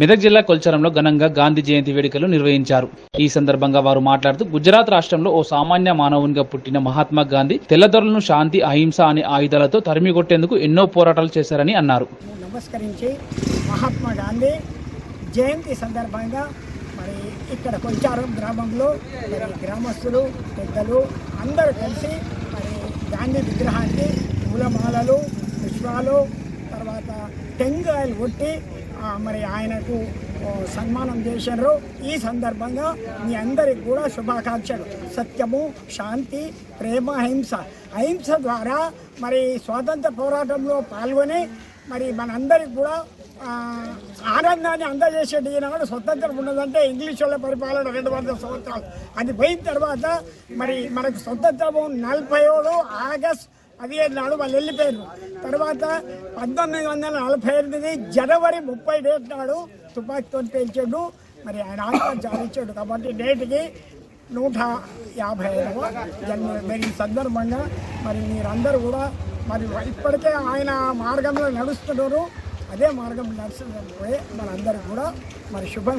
మెదక్ జిల్లా కొల్చరంలో ఘనంగా గాంధీ జయంతి వేడుకలు నిర్వహించారు. ఈ సందర్భంగా వారు మాట్లాడుతూ గుజరాత్ రాష్ట్రంలో ఓ సామాన్య మానవునిగా పుట్టిన మహాత్మా గాంధీ తెల్లదొరలను శాంతి అహింస అనే ఆయుధాలతో తరిమికొట్టేందుకు ఎన్నో పోరాటాలు చేశారని అన్నారు. నమస్కరించి మహాత్మా గాంధీ జయంతి సందర్భంగా మరి ఇక్కడ కొల్చారం గ్రామంలో గ్రామస్తులు పెద్దలు అందరూ కలిసి మరి గాంధీ విగ్రహానికి పూలమాలలు పుష్పాలు తర్వాత టెంకాయలు కొట్టి మరి ఆయనకు సన్మానం చేశారు. ఈ సందర్భంగా మీ అందరికి కూడా శుభాకాంక్షలు. సత్యము శాంతి ప్రేమ అహింస. అహింస ద్వారా మరి స్వాతంత్ర పోరాటంలో పాల్గొని మరి మనందరికి కూడా ఆనందాన్ని అందజేసేది ఈనాడు స్వతంత్రం ఉన్నదంటే ఇంగ్లీష్ వాళ్ళ పరిపాలన రెండు వందల సంవత్సరాలు. అది పోయిన తర్వాత మరి మనకు స్వతంత్రము నలభై ఏడు ఆగస్ట్ పదిహేడు నాడు వాళ్ళు వెళ్ళిపోయారు తర్వాత పంతొమ్మిది వందల నలభై ఎనిమిది జనవరి ముప్పై డేట్ నాడు తుపాకీతో పేల్చాడు. మరి ఆయన ఆత్మహత్య చాలించాడు కాబట్టి డేట్కి నూట యాభై ఐదవ జన్మ మరి సందర్భంగా మరి మీరందరూ కూడా మరి ఇప్పటికే ఆయన మార్గంలో నడుస్తున్నారు. అదే మార్గం నడుస్తున్నారు మనందరికీ కూడా మరి శుభం